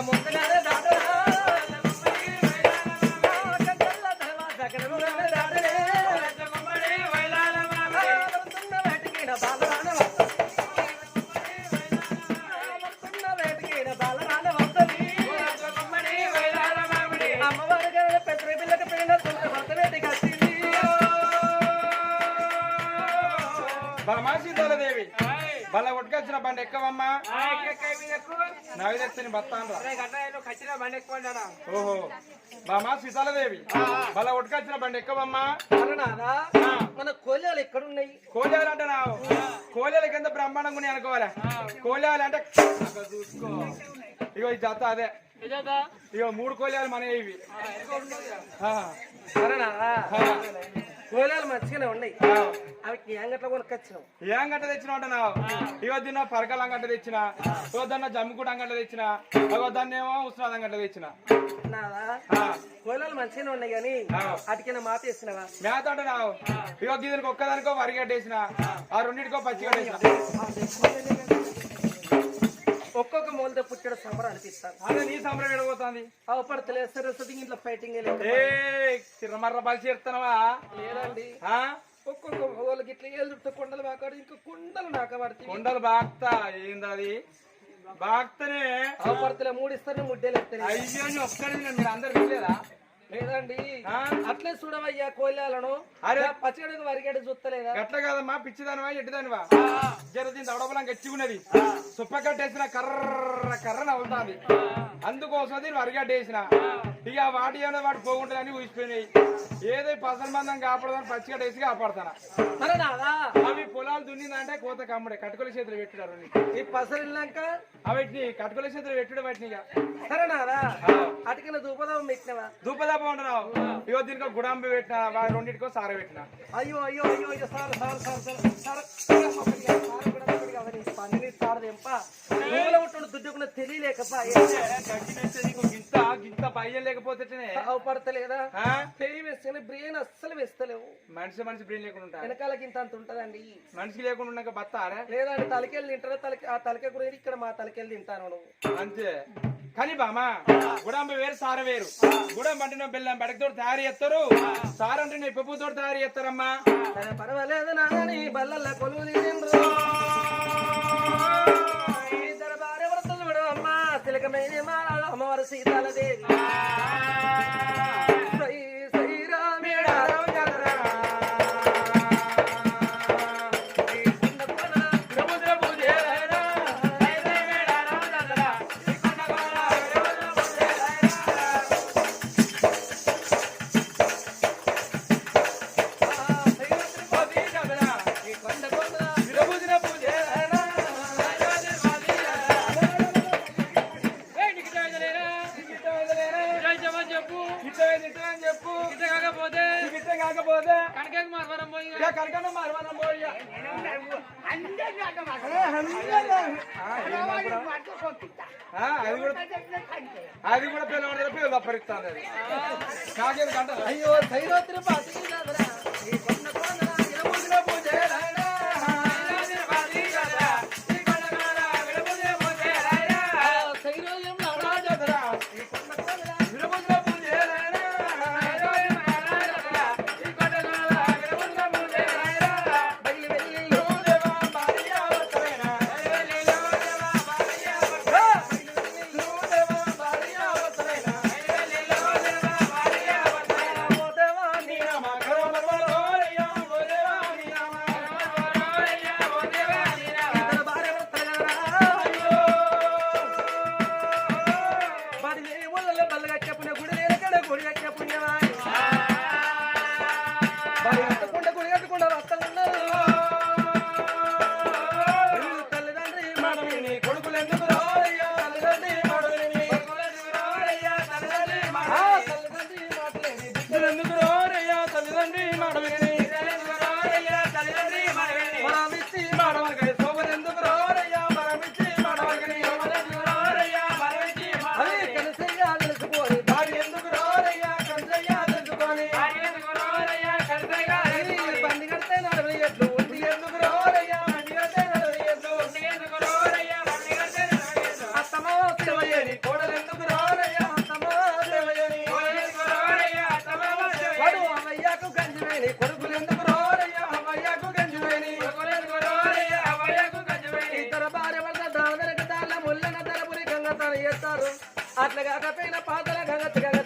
la montaña బతాన్రా ఓహో. బామా సీతాలదేవి. బల ఉట్కొచ్చిన బండి ఎక్కవమ్మా? మన కోళ్ళలు ఎక్కడున్నాయి? కోలేలు అంటే నా కోలేల కింద బ్రహ్మాండంగా ఉన్నాయి అనుకోవాలా? కోలేలు అంటే చూసుకో. ఇగో ఈ జత అదే. ఇగో మూడు కోలేలు మన ఇవి. ఆ, కోళ్ళలు మంచిగానే ఉన్నాయి. అవి ఏంగట్ల కొనుకొచ్చినావు ఏం గంట తెచ్చిన అంటే నా ఇగో తిన్న పరకల అంగట్ట తెచ్చిన. ఇగో దాన్న జమ్మికూట అంగట్ట తెచ్చిన. ఇగో దాన్ని ఏమో ఉస్నాద్ అంగట్ట తెచ్చిన. కోళ్ళలు మంచిగానే ఉన్నాయి కానీ. అటుకిన మాత వేసినవా మేత అంటే నా ఇగో దీనికి ఒక్కదానికో వరిగడ్డేసిన ఆ. రెండింటికో పచ్చిగడ్డేసిన ఒక్కొక్క మూలతో పుట్టడు సమరం అనిపిస్తాను అదే నీ సంబరం ఎడబోతుంది అవపడతలే సరస్వతి ఇంట్లో ఫైటింగ్ తిరమర్ర బలిసి ఎడుతున్నావా లేదండి. ఆ? ఒక్కొక్క వాళ్ళకి ఇట్లా ఏళ్ళు చుట్టూ కొండలు బాకాడు ఇంకా కొండలు నాకబడితే కొండలు బాక్తా? ఏంది అది? బాక్తనే? అవపడతలే మూడు ఇస్తారు ముడ్డేలు ఎత్తారు అయ్యో ఒక్కడే మీరు అందరు వినలేదా? లేదండి? అట్లే చూడవయ్యా కోళ్ళను అరే. పచ్చడికి వరిగడ్డ చూస్తలేదా గట్ల కాదమ్మా? పిచ్చిదానివా ఎట్టిదానివా జర దీని దవడబలం గచ్చిగున్నది సుప్ప కట్టేసిన కర్ర కర్ర నవ్వుతాంది అందుకోసం దీన్ని వరిగడ్డేసిన. ఇక వాటి ఏమైనా వాటి పోగుంటుందని ఊసిపోయినాయి ఏదో పసల మందం కాపాడదని పచ్చిగడ్డేసి కాపాడతానా మరి నాదా అవి పొలాలు దున్నిందంటే కోత కమ్ముడే కట్టుకుల చేతులు పెట్టారు ఈ పసరు వెళ్ళాక అవిటిని కట్టుకుల చేతులు పెట్టుడు వాటిని ఇక. సరే నాదా అటుకిన దూపదం పెట్టినవా? దూపదాప ఉండరావు ఇగో దీనికి ఒక గుడాంబి పెట్టిన రెండింటికో సార పెట్టిన. అయ్యో అయ్యో అయ్యో అయ్యో sir sir sir sir sir. Sir ఒకటి కాదు, సార్ కూడా ఒకటి కాదు, నీ పని సార్ ఎంప ఊళ్ళో ఉంటున్న దుడ్డుకున్న తెలియలేకపా గింత గింత భయం లేకపోతే అవపడతలేదా పెరిగి వేస్తేనే బ్రెయిన్ అస్సలు వేస్తలేవు. మనిషి మనిషి బ్రెయిన్ లేకుండా ఉంటా వెనకాలకి ఇంత అంత ఉంటదండి. మనిషి లేకుండా ఉన్నాక బతారా లేదండి తలకెళ్ళి తింటారా? తలకి ఆ తలకే కూడా ఇక్కడ మా తలకెళ్ళి తింటాను నువ్వు. అంతే. కానీ బామా గుడాంబ వేరు సార వేరు. గుడం అంటే బెల్లం బెడకతోటి తయారు చేస్తారు. సార అంటే ఇప్పపుతోటి తయారు చేస్తారమ్మా. పర్వాలేదు నాని బల్లల్ల కొలువు తిలకమైన మాల అమ్మవారు సీతాల దేవి కూడా అది కూడా పిల్లవాడి పిల్లలు తప్పరిస్తాను అది కాకేది కంట అయ్యో సైరోత్రి అట్లా పాదల గగతి గగ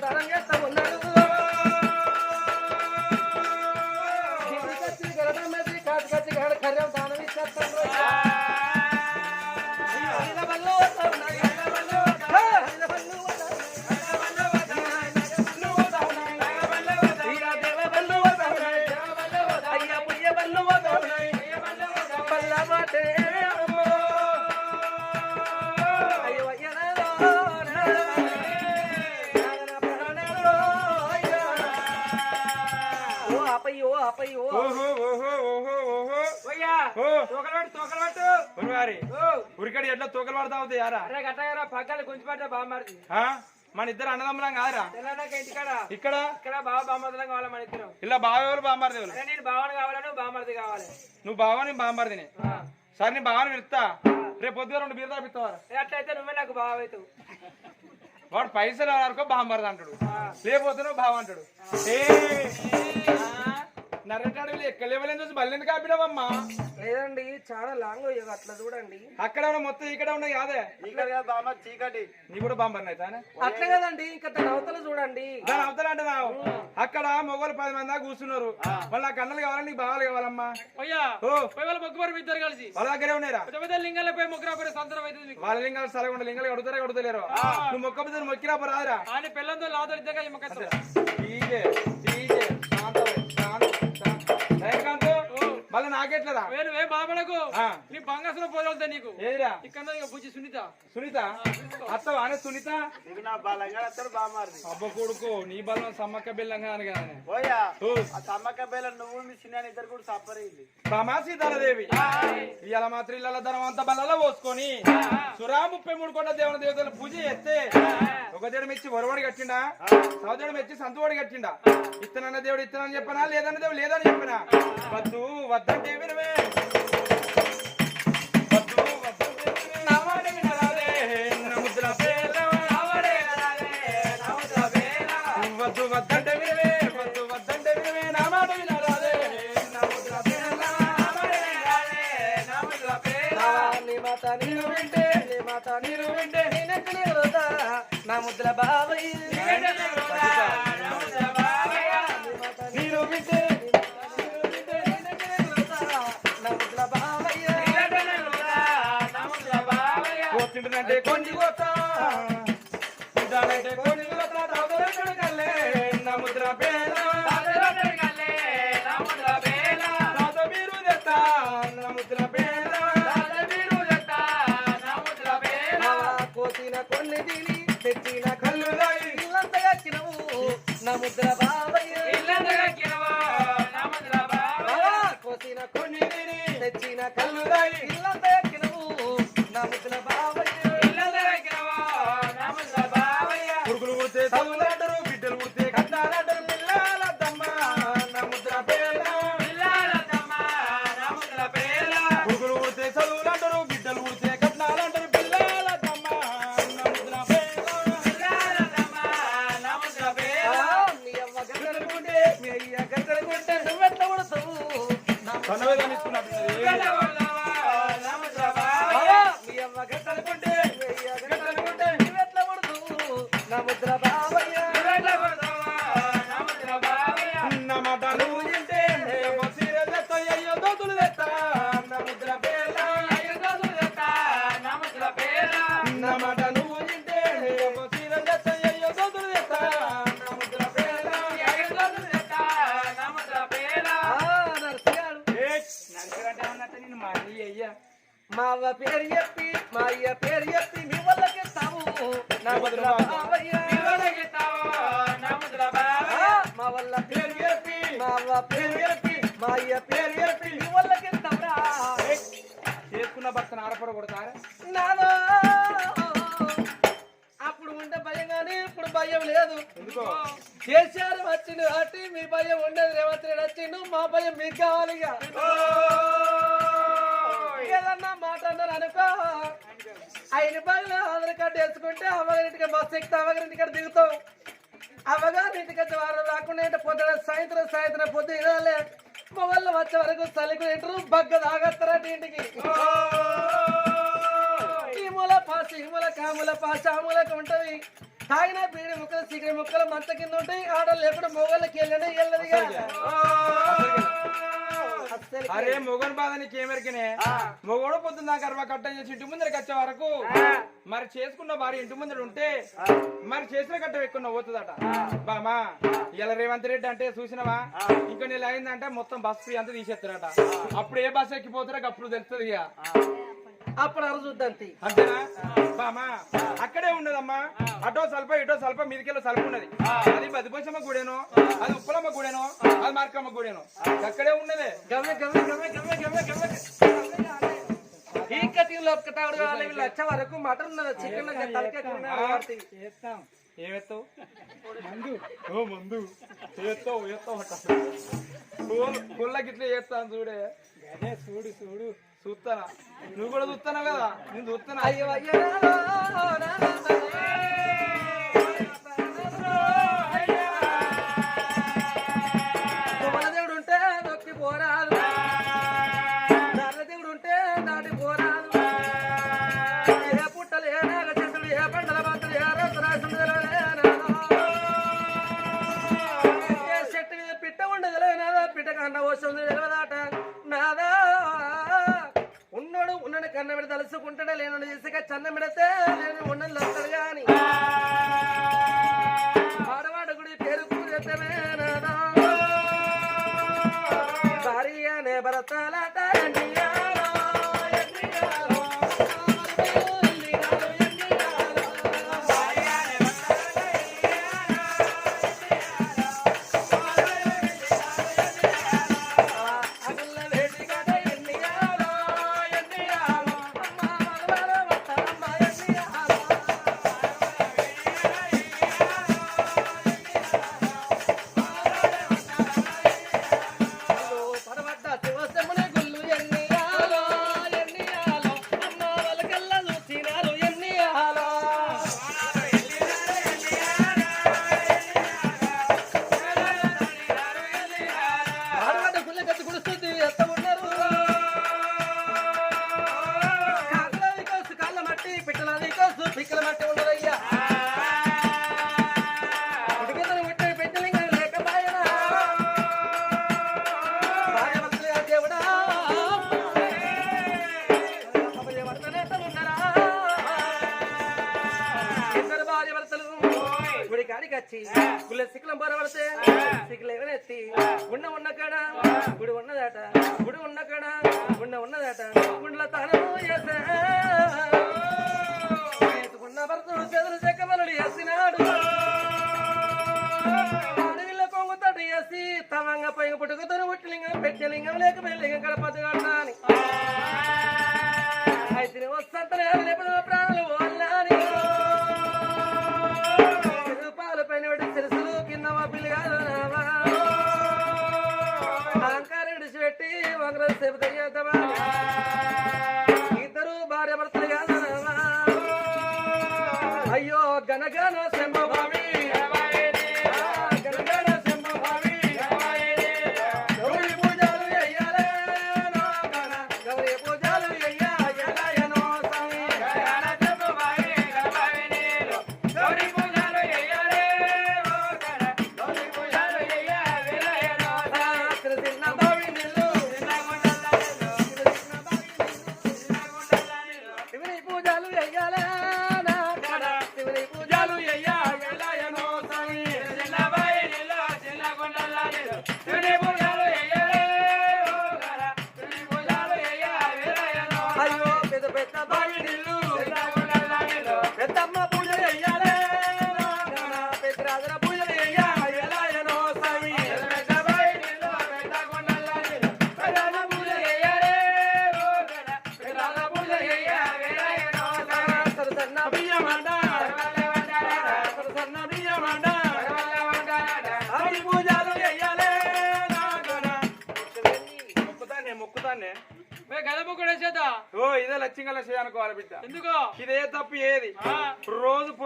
మన ఇద్దరు అన్నదమ్ములం కాదురా. ఇక్కడ? ఇక్కడ బావ కావాలి మన ఇద్దరం? ఇలా బావెవరు బాంబారు దేవులు అరే నేను బావని కావాలను బామ్మర్ది కావాలి? నువ్వు బావని బాంబారదిని ఆ. సరే నీ బావని పిలుస్తా. రేపు పొద్దుగా రెండు బీర్ తాపిస్తావారా అట్లయితే నువ్వే నాకు బావ అవుతావు. వాడు పైసలు వరకు బాంబారది అంటాడు. లేకపోతే నువ్వు బావ అంటాడు. ఏ నర్రటాడు ఎక్కడ లేవలేని చూసి బల్లెందుకు కాపినావమ్మా లేదండి చాలా లాంగ్ అయ్యో అట్లా చూడండి. అక్కడ ఉన్న మొత్తం ఇక్కడ ఉన్నాయి కాదే చీకటి. నీ కూడా బాంబర్ అట్లా కదండి ఇంకా తన అవతల చూడండి. దాని అవతల అంటే అక్కడ మొగోళ్ళు పది మంది దాకా కూర్చున్నారు. వాళ్ళు నాకు అన్నలు కావాలని నీకు బావాలు కావాలమ్మా. పోయి వాళ్ళ మొగ్గుబారు ఇద్దరు కలిసి. వాళ్ళ దగ్గరే ఉన్నాయిరా. పెద్ద లింగాల పోయి మొగ్గురా పోయి సంతరం అవుతుంది మీకు వాళ్ళ లింగాలు సరగకుండా లింగాలు కడుగుతారా కడుగుతలేరు? నువ్వు మొక్క మీద మొక్కిరా రాదురా. ఆయన పిల్లలతో లాతో ఇద్దరు మొక్క మళ్ళీ నాకెట్లరా? నువ్వేం బాధపడకు. నీ బంగాసులో పోగలుగుతా నీకు. ఏదిరా? ఇక్కడ ఇక బుజ్జి సునీత. సునీత? అత్తవా? అనే సునీత? నా బలంగా అబ్బ కొడుకు నీ బలం సమ్మక్క బిల్లంగా అని. కానీ పోయా. ఓ. ఆ సమ్మక్క బేల నువ్వు మీ చిన్న ఇద్దరు కూడా అయింది. రమా సీతారాదేవి ఇవాళ మాత్రం ఇళ్ళ ధనం అంతా బల్లలో పోసుకొని సురా ముప్పై మూడు కోట్ల దేవుని దేవతల పూజ చేస్తే ఒక దేవుడు మెచ్చి వరవడి కట్టిండా? సౌదేవుడు మెచ్చి సంతువాడి కట్టిండా? ఇత్తనన్న దేవుడు ఇత్తనని చెప్పనా? లేదన్న దేవుడు లేదని చెప్పనా? వద్దు వద్దు. నా నీ మాత నేను వింటే నీ మాట నేను వింటే నేనెక్క నా ముద్ర బావయ్య. కోతింటే కొండి కోత తింటానంటే ఆడపడ కొడతారా? అప్పుడు ఉంటే భయం కానీ ఇప్పుడు భయం లేదు. ఎందుకో? కేసీఆర్ వచ్చిండు అట్టి మీ భయం ఉండేది రేవంత్ రెడ్డి వచ్చిండు మా భయం మీకు కావాలి. ఏదన్నా మాట అన్నారు అనుకో. ఆయన బాగా ఆధార్ కార్డు వేసుకుంటే అవ్వగారింటికి బస్సు ఎక్కితే అవ్వగారింటికి దిగుతాం. అవ్వగారు ఇంటికి వచ్చే వారు రాకుండా పొద్దున సాయంత్రం సాయంత్రం పొద్దు మొగళ్ళు వచ్చే వరకు చలికి ఇంటారు బగ్గ తాగస్తారట ఇంటికి. ఈ మూల పాస్ ఈ మూల కాముల పాస్ ఆ మూలకు ఉంటది. తాగిన పీడి ముక్కలు సిగడి ముక్కలు మంచ కింద ఉంటాయి. ఆడలు ఎప్పుడు మొగళ్ళకి వెళ్ళనే వెళ్ళదుగా అస్సలు అరే మొగన్ బాధ నీకు ఏమెరికనే మొగోడు పొద్దున్న అరవై కట్టం చేసి ఇంటి ముందరికి వచ్చే వరకు మరి చేసుకున్న భార్య ఇంటి ముందర ఉంటే మరి చేసిన కట్ట ఎక్కువ పోతుందట బామా ఇలా రేవంత్ రెడ్డి అంటే చూసినవా? ఇంకా నెల అయిందంటే మొత్తం బస్ ఫ్రీ అంతా తీసేస్తారట అప్పుడు ఏ బస్ ఎక్కిపోతారో అప్పుడు తెలుస్తుంది ఇక అప్పుడు అరు చూద్దాంతి అంతేనా? బామా అక్కడే ఉన్నదమ్మా. అటో సల్ప ఇటో సల్ప మీదికెళ్ళి సల్ప ఉన్నది. అది బదిపోసమ్మ గుడేనో అది ఉప్పలమ్మ గుడేనో అది మార్కమ్మ గుడేనో. అక్కడే ఉన్నదే. గమ్మె గమ్మె గమ్మె గమ్మె గమ్మె గమ్మె ఈ కటింగ్లో ఒక్కటాడు కావాలి వీళ్ళు వచ్చే వరకు మటన్ చికెన్ తలకే ఏమెత్తావు మందు. ఓ మందు. ఏత్తావు ఏత్తావు అట్ట పుల్ల గిట్ల చేస్తాను చూడే. చూడు చూడు. చూస్తానా నువ్వు కూడా చూస్తానా కదా? నేను చూస్తానా అయ్యో అయ్యో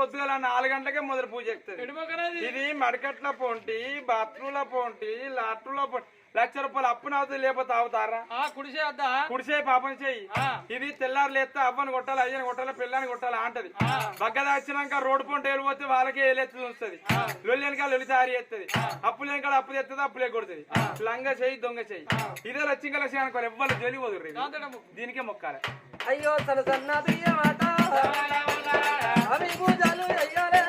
పొద్దుగల నాలుగు గంటలకే మొదలు పూజ ఎక్కుతుంది ఇది మడకట్ల పోంటి బాత్రూమ్ల పోంటి లాట్రూమ్ల పోంటి లక్ష రూపాయలు అప్పు నవ్వుతుంది లేకపోతే అవుతారా ఆ కుడిసే వద్దా? కుడిసే పాపం చెయ్యి. ఇది తెల్లారు లేస్తే అవ్వని కొట్టాలి అయ్యని కొట్టాలి పిల్లని కొట్టాలి అంటది. బగ్గ దాచినాక రోడ్డు పొంట వెళ్ళిపోతే వాళ్ళకి ఏలెత్తు వస్తుంది లొల్లి వెనకాల లొలి తయారు చేస్తుంది అప్పులు వెనకాల అప్పు తెస్తుంది అప్పులే కొడుతుంది. లంగ చెయ్యి దొంగ చెయ్యి. ఇదే లక్ష్యం అనుకోవాలి ఎవ్వరు జోలి వదురు దీనికే మొక్కాలి. అయ్యో తన సన్న బియ్యమాట అవి పూజలు అయ్యాలే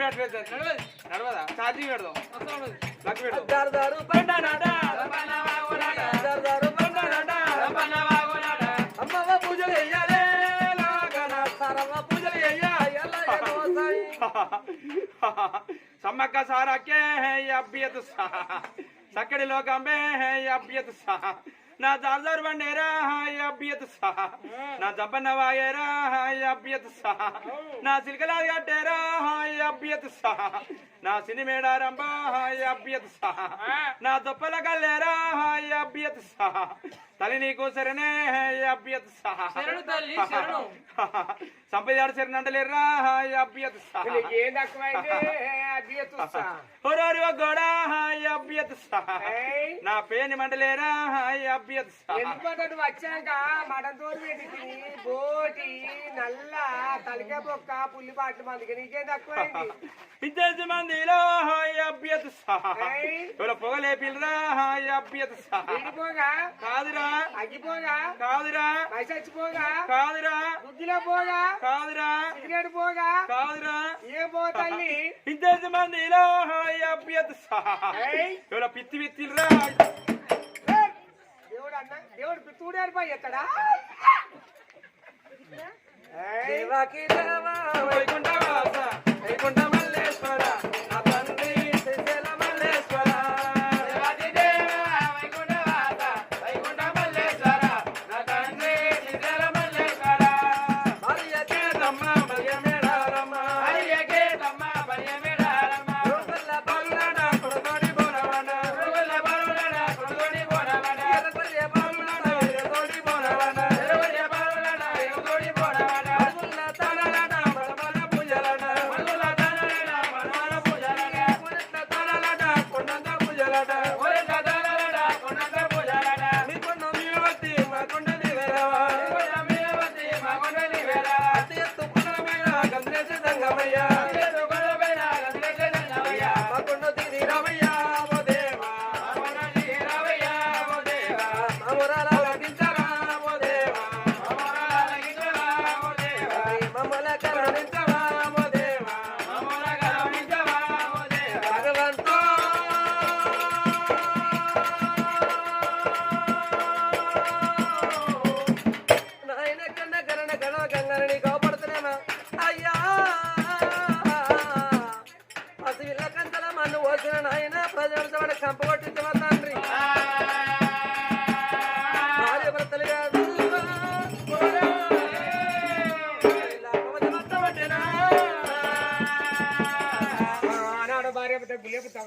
నడవది నడవదా ఛార్జింగ్ పెడదాం అసలు నడవది. ప్లగ్ పెడదాం పూజలు పూజలు సమ్మక్క సారకే అభ్యత సక్కడి లోకంబే అభ్యత నా జార్జార్ బండేరా అభ్యత నా జంపన్న వాయేరా అభ్యత నా సిల్కలాది కట్టేరా అభ్యత నా సిని మేడారంబా అభ్యత నా దొప్పల కల్లేరా అభ్యత తల్లి నీకు సరేనే అభ్యత శరణు తల్లి శరణు. సంపదాడు సరినంటలేరా అభ్యత హోరోరి గోడా అభ్యత నా పేని మంటలేరా అభ్యత వచ్చాక బోటి నల్ల తలకాయ బొక్క పుల్లి పాటలు మందికి నీకేం తక్కువైంది? ఇంతేసి మందిలో అభ్యత పొగలేపిల్రా అభ్యత కాదురా అగ్గిపోగా కాదురా. కాదురా. పోగా కాదురా. సిగరెట్ పోగా కాదురా. ఏ పో తల్లి. పిత్తి పిత్తిల్రా ఏయ్. దేవుడు అన్న దేవుడు పిత్తూడు ఏర్పాటు ఎక్కడా? వైకుంఠవాస. వైకుంఠ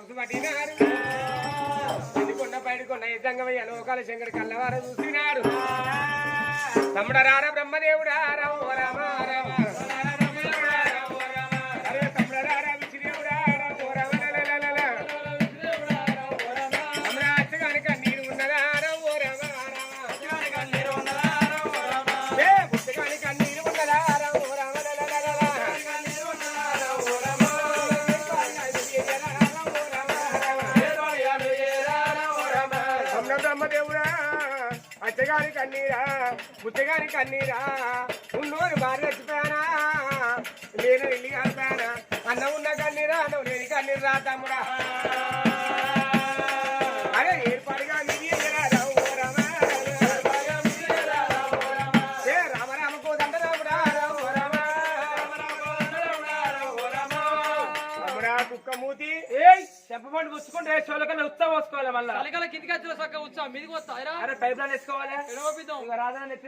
బుల్లెపు తమసు పట్టినారు. కొన్న బయట కొన్న యజ్ఞమయ్య లోకాల శంకర్ కల్లవార చూసినాడు తమ్ముడరార బ్రహ్మదేవుడా రామ రామ. బుచ్చగారి కన్నీరా ఉన్నోరు భార్య చచ్చిపోయానా? నేను ఇల్లు కలిపానా అన్న ఉన్న కన్నీరా అన్నం లేని కన్నీరా తమ్ముడా? మీదికి వస్తా అరే పైప్ లైన్ వేసుకోవాలి. నెత్తి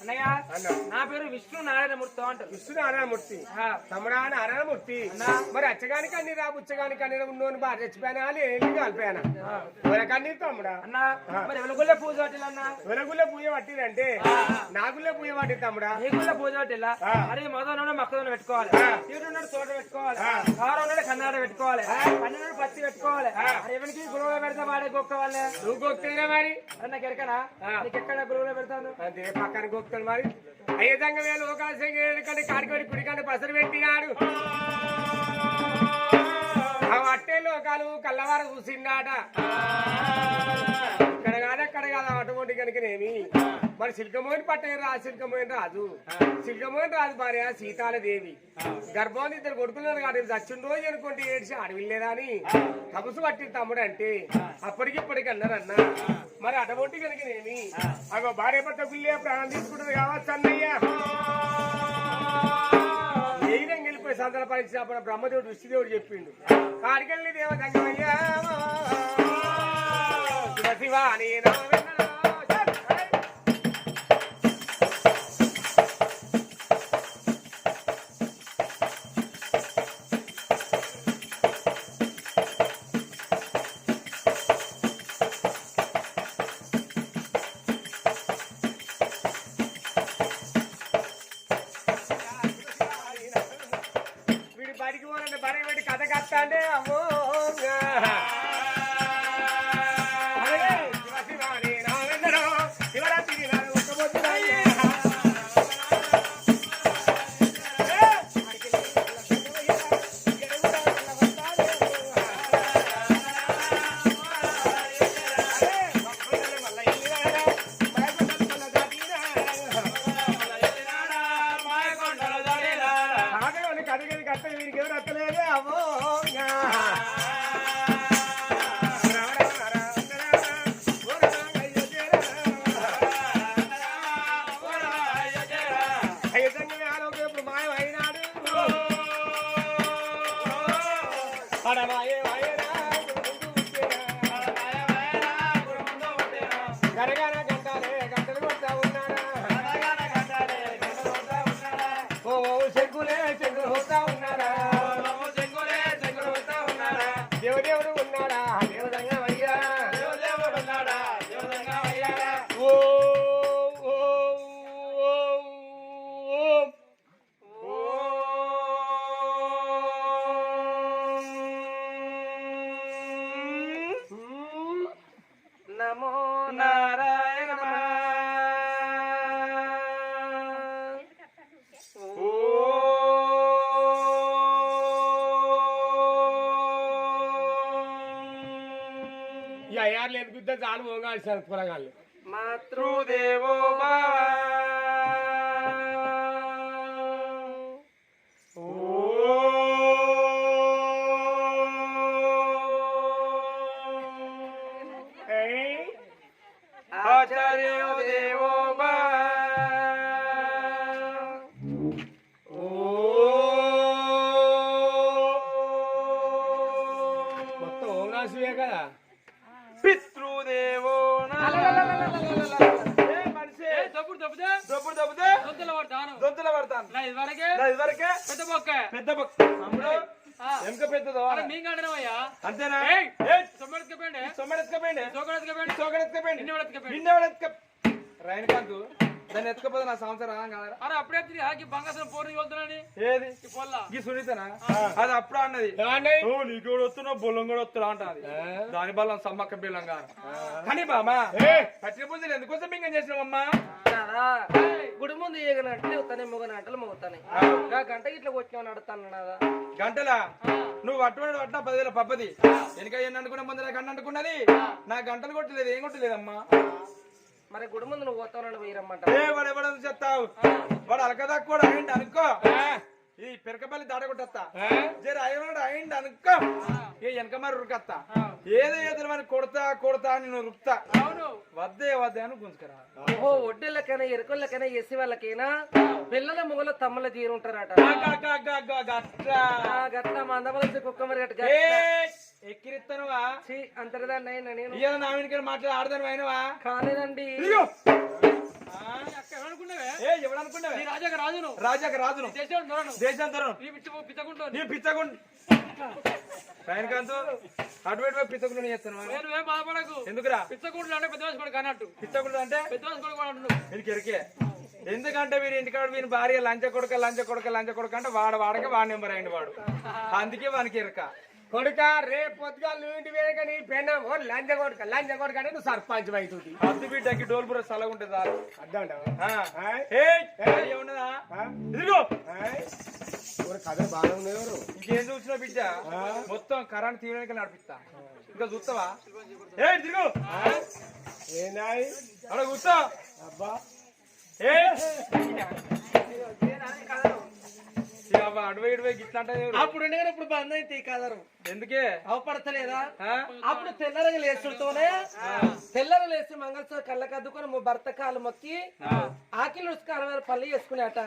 అన్నయ్య అన్న. నా పేరు విష్ణు నారాయణ మూర్తి అంటారు విష్ణు నారాయణమూర్తి. ఆ, తమ్ముడా నారాయణమూర్తి. మరి అచ్చగాని కన్నీరా బుచ్చగాని కన్నీరా ఉన్నోని బాగా చచ్చిపోయానా లేని కలిపానా ఎవరి కన్నీరు తమ్ముడా? అన్న మరి ఎవరి పూజ పట్టిల్లా అన్న? వెలగుల్లో పూజ పట్టిరంటే నాగుల్లో పూజ పట్టి తమ్ముడా? నీ గుళ్ళ పూజ పట్టిల్లా? ఆ. అరే మొదలు మక్కదొన్న పెట్టుకోవాలి. ఆ. తీరు ఉన్నాడు తోట పెట్టుకోవాలి. కారం ఉన్నాడు కన్నాడ పెట్టుకోవాలి. పన్నెండు పత్తి పెట్టుకోవాలి. అరే ఎవరికి గురువులో పెడితే వాడే గొక్కవాలి నువ్వు గొప్పతేనా మరి? నాకు ఎరకనా నీకు ఎక్కడ గురువులో పెడతాను అంతే పక్కన గొప్పతాడు మరి? అయ్యేదంగా వేలు ఒక కంటే కాడికొడి కుడికంటే పసరు పెట్టినాడు. ఆ అట్టే లోకాలు కల్లవార చూసిండాట. మరి సిల్కమోని పట్టణ రా సిల్కమోని రాజు సిల్కమోని రాజు భార్య సీతాలదేవి. గర్భవతి ఇద్దరు కొడుకున్నారు కాదు చచ్చిన రోజు అనుకుంటే ఏడ్చి అడవిలేదా అని తపసు పట్టి తమ్ముడు అంటే అప్పటికి ఇప్పటికి అన్నారన్న మరి అటువంటి కనుకనేమి అగో భార్య భర్త పిల్లే ప్రాణం తీసుకుంటుంది కావచ్చు అన్నయ్య. ధైర్యం వెళ్ళిపోయి సందర్భ పరీక్ష బ్రహ్మదేవుడు విష్ణుదేవుడు చెప్పిండు. కాడికెళ్ళి దేవ దగ్గరయ్యా శివ శివ అని ఈ అయ్యారు లేదు గుద్ద చాలు పొలగాళ్ళు మాతృదేవో భవ దొబ్బుతే దొంతల పడతాను దొంతుల పడతాను నా ఇదివరకే నా ఇదివరకే పెద్ద బొక్క. పెద్ద బొక్క. తమ్ముడు ఆ, ఎంక పెద్దదో? మీ గంటనమయ్యా అంతేనా? సొమ్మెడెత్తుకపోయిండే సొమ్మడెత్తుకపోయింది సోకడెత్తుకపోయింది సోకడెత్తుకపోయింది నిన్నెవడెత్తుకపోయింది నిన్నెవడెత్తుక రైన్ కాంతు దాన్ని ఎత్తుకపోతే నా సంవత్సరం కాదు అరే అప్పుడే హాకి బంగాసం పోరు వెళ్తున్నాని ఏది? ఈ సునీతనా? అది అప్పుడు అన్నది. నీకు కూడా వస్తున్నావు బొల్లం కూడా వస్తున్నా అంటది దాని బల్లం సమ్మక్క బిల్లం కానీ బామా పట్టిన పూజలు ఎందుకోసం బింగం చేసినావమ్మా? గుడి ముందు ఏగనంటే తనే మొగ గంటలు మోగుతాయి గంట ఇట్లా వచ్చి నడుతాను కదా గంటలా? నువ్వు అటువంటి పట్టిన పదివేల పబ్బది. వెనక ఎన్ని అనుకున్న మంది అన్న అనుకున్నది నా గంటలు కొట్టలేదు ఏం కొట్టలేదమ్మా? మరి గుడి ముందు నువ్వు పోతావు పోయిరమ్మంట ఏ వాడు ఎవడని చెప్తావు? వాడు అలకదా కూడా? అనుకో ఈ పెరకపల్లి దాడ కొట్టత్తా జర అయ్యవాడు అయింది అనుకో ఏ వెనక మరి ఉరకత్తా ఏదో ఏదో మరి కొడతా కొడతా అని నువ్వు రుక్తా అవును. వద్దే వద్దే అని గుంజుకరా. ఓహో ఒడ్డెళ్ళకైనా ఎరుకలకైనా ఎసి వాళ్ళకైనా? పిల్లల మొగల తమ్మల తీరుంటారట. గట్లా గట్ల మందమలసి కుక్క మరి గట్ట అయినా నేను. నా వెనుక మాట్లాడి ఆడదాను అయినవా కాలేదండి రాజాకి రాజును. రాజాకి రాజును. దేశం నీ పిచ్చగుండు చేస్తాను నేను ఏం బాధపడకు. ఎందుకురా? అంటే పెద్ద కొడుకు అన్నట్టు. పిచ్చగుండు అంటే? పెద్ద కొడుకు అంటున్నావు వీనికి ఎరికే. ఎందుకంటే వీరి ఇంటికాడ వీని భార్య లంచ కొడుక లంచ కొడుక లంచ కొడుక అంటే వాడు వాడక వాడి నెంబర్ అయింది వాడు. అందుకే వానికి ఎరక. కొడుక రేపు పొద్దుగా నువ్వు ఇంటి వేయక నీ పెన్నాం ఓ లంజ కొడుక లంజ కొడుక అంటే నువ్వు సర్పంచ్ అవుతుంది అద్దు బిడ్డకి డోల్పుర సలగా ఉంటుంది ఏమున్నదా? ఇదిగో. కథ బాగా ఎవరు ఇంకేం చూసినా బిడ్డ? మొత్తం కరెంట్ తీయడానికి నడిపిస్తా. ఇంకా చూస్తావా? ఏ తిరుగు ఏనాయి అక్కడ కూర్చో. అబ్బా. ఏ? అప్పుడు ఉండగానే ఇప్పుడు బంద్ అయితే కాదరు ఎందుకే? అవపడతలేదా? అప్పుడు తెల్లరగ లేచుడుతోనే తెల్లర లేచి మంగళసూర కళ్ళకి అద్దుకొని మా భర్త కాలు మొక్కి ఆకిలి ఉసుకాల మీద పళ్ళు చేసుకునేట.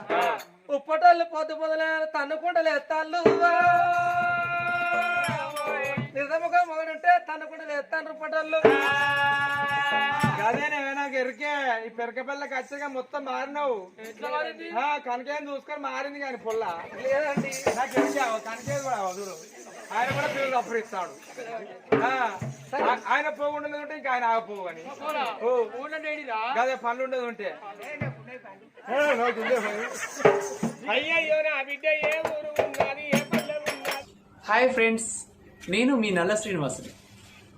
ఉప్పటోళ్ళు పొద్దు పొదలే తన్నుకుంట లేస్తాళ్ళు నిజముగా మొగడుంటే తన్నుకుంట లేస్తాను ఉప్పటోళ్ళు. అదేనే నాకు ఎరికే ఈ పెరకపిల్లకి వచ్చాక మొత్తం మారినావు. ఎట్లా మారింది? ఆ, కనకేం చూసుకొని మారింది కానీ పొల్ల. లేదండి. నాకు ఎరికే కనకేది కూడా చూడు. ఆయన కూడా పిల్లలు అప్పుడు ఇస్తాడు ఆ, ఆ- ఆయన పోగుండదు ఉంటే ఇంకా ఆయన ఆగపోవు అని అదే పనులు ఉండదు ఉంటే. అయ్యయ్యో నా బిడ్డ ఏ ఊరు ఉన్నది ఏ పల్లె ఉన్నది హాయ్ ఫ్రెండ్స్ నేను మీ నల్ల శ్రీనివాసుని.